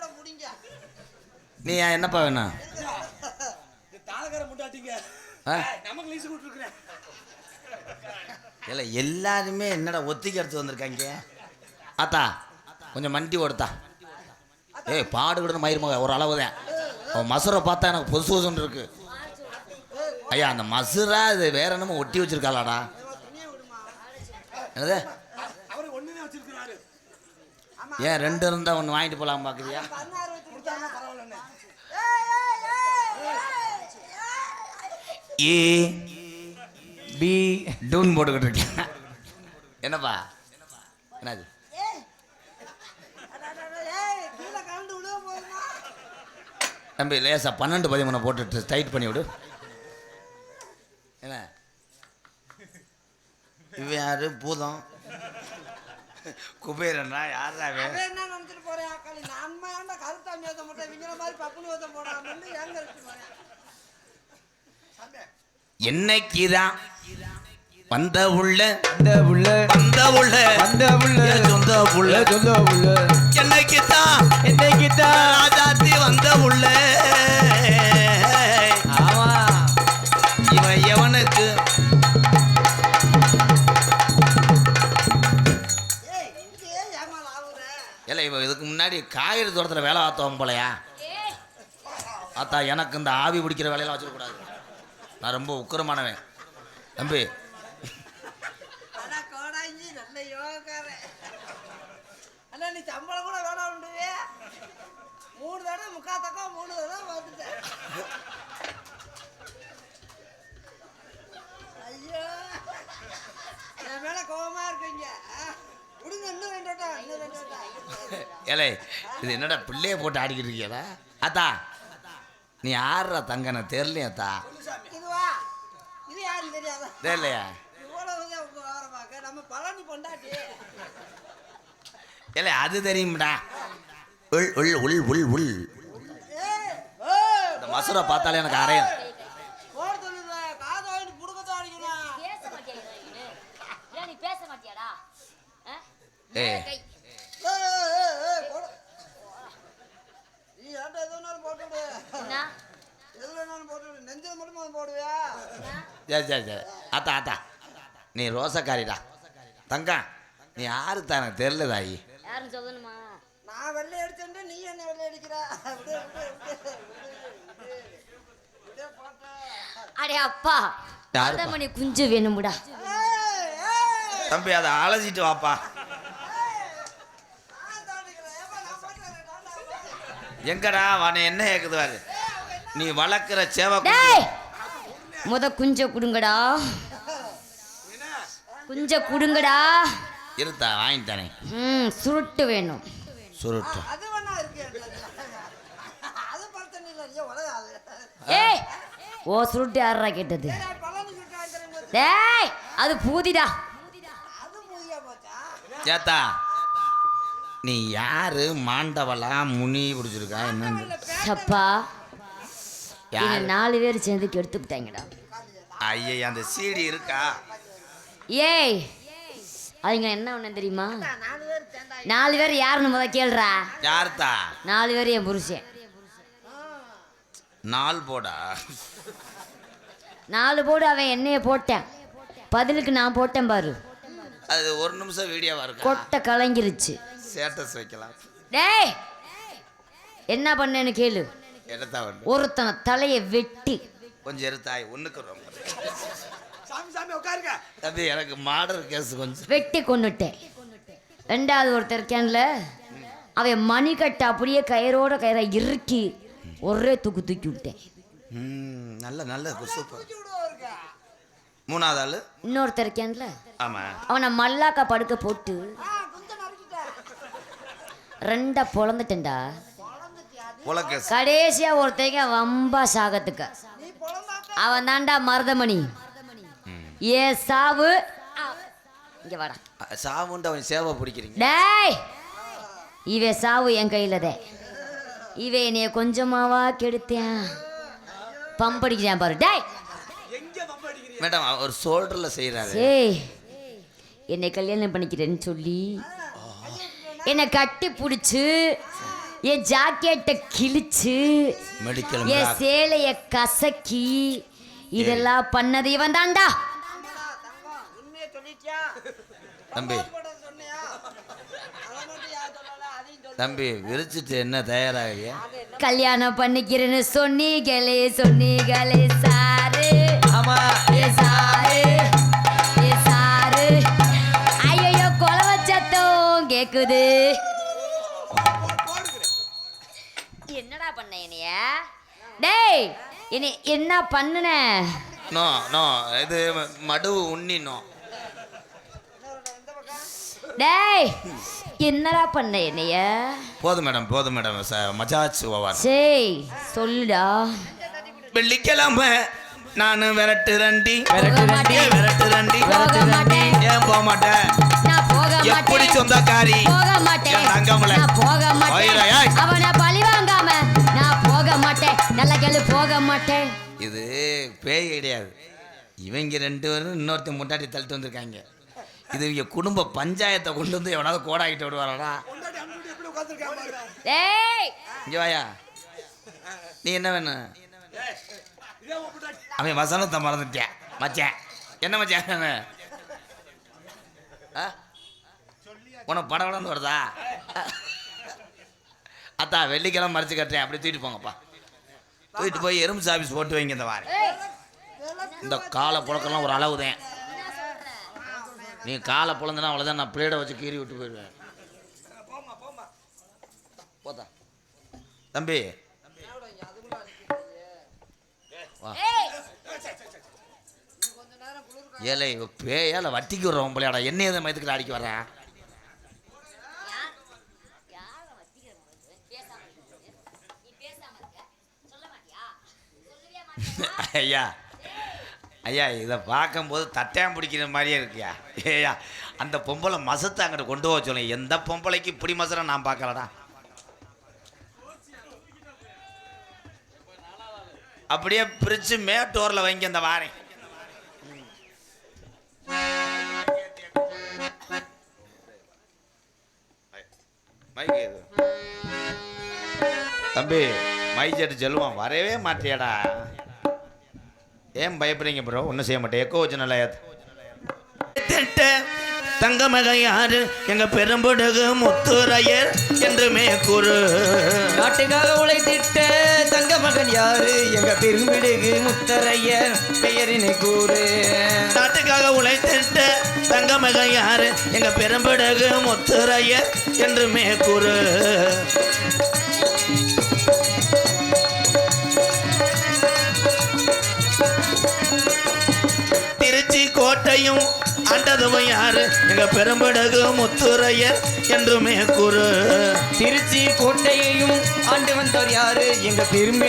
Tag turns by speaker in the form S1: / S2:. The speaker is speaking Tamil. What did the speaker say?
S1: கூட முடிங்க
S2: நீ என்னப்பா வேணும்? இல்லை எல்லாருமே என்னடா ஒத்திக்கு எடுத்து வந்திருக்காங்க? ஆத்தா கொஞ்சம் மண்டி ஓடுத்தா. ஏய் பாடு விடுன மயிர் மக ஒரு அளவு தான். அவன் மசுரை பார்த்தா எனக்கு பொசு பொசுன்னு இருக்கு. ஐயா அந்த மசுரா இது வேற என்னமோ ஒட்டி வச்சிருக்காளாடா. என்னது? ஏன் ரெண்டு இருந்தால் ஒன்று வாங்கிட்டு போகலாம் பார்க்குறியா ஏ பி டூன் போட்டுக்கிட்டு இருக்கேன். என்னப்பா? என்னது? தம்பி லேசா பன்னெண்டு பதிமூணு போட்டுட்டு டைட் பண்ணி விடு. என்ன? இவன் யாரு? பூதம். குபேரனா யாரா
S1: என்ன நினைச்சிட்டு போறேன் அக்காளி நான் ஏன்டா கருத்தாமி மாதிரி பப்புனி இருக்கு போறேன்
S2: என்னைக்குதான் வந்த உள்ள
S3: அந்த உள்ள
S2: வந்த உள்ள
S3: அந்த உள்ள
S2: சொந்த உள்ள?
S3: சொந்த உள்ள?
S2: என்னைக்குதான்
S3: என்னைக்குத்தான்
S2: ராஜாத்தி வந்த காய்கறி தோட்டத்தில் வேலை பார்த்தவன் போலையா? அத்தா எனக்கு இந்த ஆவி பிடிக்கிற வேலையெல்லாம் வச்சிடக்கூடாது. நான் ரொம்ப உக்கிரமானவன். தம்பி. ஏலே இது என்னடா பிள்ளைய போட்டு ஆடிக்கிட்டு இருக்கியாடா? அத்தா நீ ஆடுறா தங்க நான் தெரியலையாத்தா
S1: இதுவா இது யாருன்னு தெரியாதா?
S2: தெரியலையா? ஏலே அது தெரியும்டா. உள் உள் உள் உள் உள்.
S1: ஏய் ஏய்
S2: இந்த மசூரை பார்த்தாலே எனக்கு அரையும்
S1: போட சொல்லுங்க காதை வாங்கி புடுக்கத்தான் அடிக்கணும்
S4: பேச மாட்டியாடா நீனு? ஏன் நீ பேச மாட்டியாடா ஆ?
S2: ஏய்.
S4: கை.
S1: ஏய், ஏய், ஏய், ஏய், போடு. நீ ஏன்டா எது வேணாலும் போட்டு விடு.
S4: என்ன?
S1: போட்டு. நெஞ்சில மட்டும் போடுவியா?
S2: சரி சரி சரி அத்தா அத்தா நீ ரோசக்காரிடா தங்கம் நீ யாரு தான் எனக்கு தெரியல தாயி
S4: சொல்லணுமா
S1: நான் வெள்ளை அடிச்சேன்டா, நீ என்ன வெள்ளை அடிக்கிற?
S4: அடே அப்பா? மணி குஞ்சு வேணுமுடா
S2: தம்பி அதை அலசிட்டு வாப்பா. எங்கடா அவனை என்ன கேக்குது பாரு நீ வளர்க்குற சேவை
S4: முத குஞ்ச குடுங்கடா. குஞ்ச குடுங்கடா.
S2: இருத்தா வாங்கிட்டானே
S4: ம் சுருட்டு வேணும்.
S2: சுருட்டு.
S4: ஏய் ஓ சுருட்டு யாரா கேட்டது? டேய் அது பூதிடா.
S2: சேத்தா நீ யாரு மாண்டவளா முனி பிடிச்சிருக்கா என்னன்னு?
S4: அப்பா
S2: யாரு?
S4: நாலு பேர் சேர்ந்து கெடுத்துக்கிட்டாங்கடா.
S2: ஐயா அந்த சீடி இருக்கா?
S4: ஏய் அவங்க என்ன ஒண்ணு தெரியுமா?
S1: நாலு பேர்
S4: யாருன்னு முத கேள்றா
S2: யாருத்தா?
S4: நாலு பேர் என் புருஷன்.
S2: நாள் போடா.
S4: நாலு போடு அவன் என்னைய போட்டேன். பதிலுக்கு நான் போட்டேன் பாரு.
S2: அது ஒரு நிமிஷம் வீடியோவா இருக்கா?
S4: கொட்டை கலங்கிருச்சு.
S2: ஸ்டேட்டஸ் வைக்கலாம்.
S4: டேய் என்ன பண்ணேன்னு கேளு.
S2: வந்து
S4: ஒருத்தனை தலையை வெட்டி.
S2: கொஞ்சம் எடுத்தாய் ஒண்ணுக்கு ரொம்ப.
S5: சாமி சாமி உட்காருங்க.
S2: தம்பி எனக்கு மாடர் கேஸ் கொஞ்சம்.
S4: வெட்டி கொன்னுட்டேன் ரெண்டாவது ஒருத்தர் இருக்கான்ல அவன் மணிக்கட்டை அப்படியே கயிறோட கயிறை இறுக்கி ஒரே தூக்கு தூக்கி விட்டேன்.
S2: நல்ல நல்ல சூப்பர். மூணாவது ஆளு?
S4: இன்னொருத்தர் இருக்கான்ல
S2: ஆமா.
S4: அவனை மல்லாக்கா படுக்க போட்டு ரெண்டா பொழந்துட்டேன்டா. கடைசியா ஒருத்தங்க வம்பா சாகத்துக்க. அவன் தாண்டா மருதமணி. ஏ சாவு இங்க வாடா.
S2: சாவுண்டு அவன் சேவை பிடிக்கிறீங்க.
S4: டேய் இவ சாவு என் கையில தான் இவ என்னைய கொஞ்சமாவா கெடுத்தேன் பம்படிக்கிறான் பாரு. டேய்.
S2: மேடம் அவர் ஷோல்டர்ல செய்யறாரு
S4: ஏய் என்னை கல்யாணம் பண்ணிக்கிறேன்னு சொல்லி. என்னை கட்டி பிடிச்சி என் ஜாக்கெட்டை கிழிச்சு என். சேலைய கசக்கி இதெல்லாம் பண்ணது இவன் தான்டா.
S2: தம்பி. தம்பி விரிச்சிட்டு என்ன தயாராகிறியா
S4: கல்யாணம் பண்ணிக்கிறேன்னு சொன்னீங்களே சொன்னீங்களே சாரு.
S3: ஆமா.
S4: ஏ சாரு ஏ சாரு. ஐயோ கொலவ சத்தம் கேக்குது. என்னடா பண்ண என்னைய? டேய் என்னை என்ன பண்ணுன?
S2: நோ நோ இது மடு உண்ணினோ
S4: டேய் என்னடா பண்ண என்னைய?
S2: போதும் மேடம் போதும் மேடம். மஜாச்சு ஓவர்
S4: சேய் சொல்லுடா.
S2: வெள்ளிக்கிழமை நான் விரட்டு ரண்டி.
S3: விரட்டு ரண்டி.
S2: விரட்டு ரண்டி. ஏன் போக மாட்டேன்
S4: நான் போக
S2: எப்படி
S4: மாட்டேன்.
S2: சொந்தக்காரி?
S4: போக மாட்டேன்.
S2: தங்கமலை.
S4: நான் போக மாட்டேன். அவனை கேளு போக மாட்டேன்.
S2: இது பேய் கிடையாது. இவங்க ரெண்டு பேரும் இன்னொருத்தன் முன்னாடி தள்ளிட்டு வந்திருக்காங்க. இது இவங்க குடும்ப பஞ்சாயத்தை கொண்டு வந்து எவனாவது
S4: டேய்!
S2: இங்க வாயா. நீ என்ன வேணும் அவன் வசனத்தை மறந்துட்டேன் மச்சான். என்ன மச்சான்? ஆ? உனக்கு படம் வருதா? அத்தா வெள்ளிக்கிழமை மறைச்சு கட்டுறேன். அப்படியே தூக்கிட்டு போங்கப்பா. தூக்கிட்டு போய் எறும்பு சாபிஸ் போட்டு வைங்க இந்த வாரம் இந்த காலை புழக்கெல்லாம் ஒரு அளவு தான் நீ காலை புழந்தனா அவ்வளோதான் நான் பிளேடை வச்சு கீறி விட்டு போயிடுவேன். போதா தம்பி. வா. ஏலே பேயால வட்டிக்கு விடுறவன் பிள்ளையாடா என்ன எதை மயத்துக்கிட்ட அடிக்க வர்றேன் ஐயா ஐயா இதை பார்க்கும்போது தட்டையம் பிடிக்கிற மாதிரியே இருக்கியா ஏய்யா அந்த பொம்பளை மசத்தை அங்கிட்ட கொண்டு போக சொல்லுங்க. எந்த பொம்பளைக்கு இப்படி மசரை நான் பார்க்கலடா. அப்படியே பிரிச்சு மேட்டோரில் வாங்கி அந்த வாரேன் தம்பி மைஜெட்டு செல்வான் வரவே மாட்டியாடா. ஏன் பயப்படுறீங்க ப்ரோ ஒன்றும் செய்ய மாட்டேன். எக்கோ வச்சு நல்லா ஏத்து. திட்ட தங்க மகன் யாரு? எங்க பெரும்படுகு முத்துரையர் என்றுமே குரு
S3: நாட்டுக்காக உழைத்திட்ட தங்க மகன் யாரு? எங்க பெரும்பிடுகு முத்தரையர் பெயரினை கூறு.
S2: நாட்டுக்காக உழைத்திட்ட தங்க மகன் யாரு? எங்க பெரும்படுகு முத்துரையர் என்றுமே குரு கோட்டையும் ஆண்டதும் யாரு? எங்க பெரும்படகு முத்துரையர் என்றுமே குரு
S3: திருச்சி கோட்டையையும் ஆண்டு வந்தவர் யாரு? எங்க பெருமை